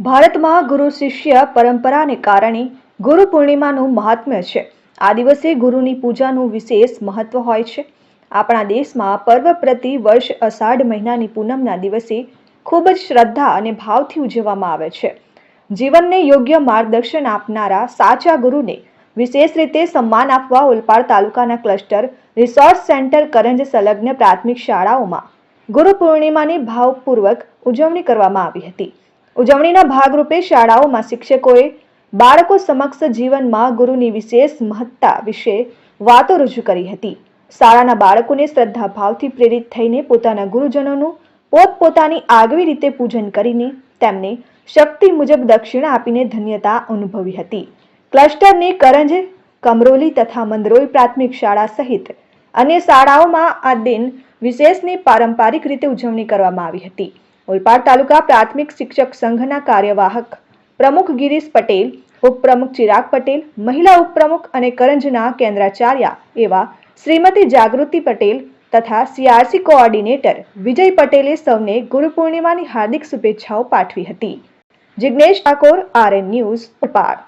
ભારતમાં ગુરુ શિષ્ય પરંપરાને કારણે ગુરુ પૂર્ણિમાનું મહાત્મ્ય છે. આ દિવસે ગુરુની પૂજાનું વિશેષ મહત્વ હોય છે. આપણા દેશમાં પર્વ પ્રતિ વર્ષ અષાઢ મહિનાની પૂનમના દિવસે ખૂબ જ શ્રદ્ધા અને ભાવથી ઉજવવામાં આવે છે. જીવનને યોગ્ય માર્ગદર્શન આપનારા સાચા ગુરુને વિશેષ રીતે સન્માન આપવા ઓલપાડ તાલુકાના ક્લસ્ટર રિસોર્સ સેન્ટર કરંજ સંલગ્ન પ્રાથમિક શાળાઓમાં ગુરુ પૂર્ણિમાની ભાવપૂર્વક ઉજવણી કરવામાં આવી હતી. ઉજવણીના ભાગરૂપે શાળાઓમાં શિક્ષકોએ બાળકો સમક્ષ જીવનમાં ગુરુની વિશેષ મહત્તા વિશે વાતો રજૂ કરી હતી. શાળાના બાળકોને શ્રદ્ધા ભાવથી પ્રેરિત થઈને પોતાના ગુરુજનોનું પોતપોતાની આગવી રીતે પૂજન કરીને તેમને શક્તિ મુજબ દક્ષિણા આપીને ધન્યતા અનુભવી હતી. ક્લસ્ટરની કરંજ, કમરોલી તથા મંદરોઈ પ્રાથમિક શાળા સહિત અન્ય શાળાઓમાં આ દિન વિશેષની પારંપરિક રીતે ઉજવણી કરવામાં આવી હતી. ઓલપાડ તાલુકા પ્રાથમિક શિક્ષક સંઘના કાર્યવાહક પ્રમુખ ગિરીશ પટેલ, ઉપપ્રમુખ ચિરાગ પટેલ, મહિલા ઉપપ્રમુખ અને કરંજના કેન્દ્રાચાર્ય એવા શ્રીમતી જાગૃતિ પટેલ તથા સીઆરસી કોઓર્ડિનેટર વિજય પટેલે સૌને ગુરુ પૂર્ણિમાની હાર્દિક શુભેચ્છાઓ પાઠવી હતી. Jignesh Thakor, RN news Olpad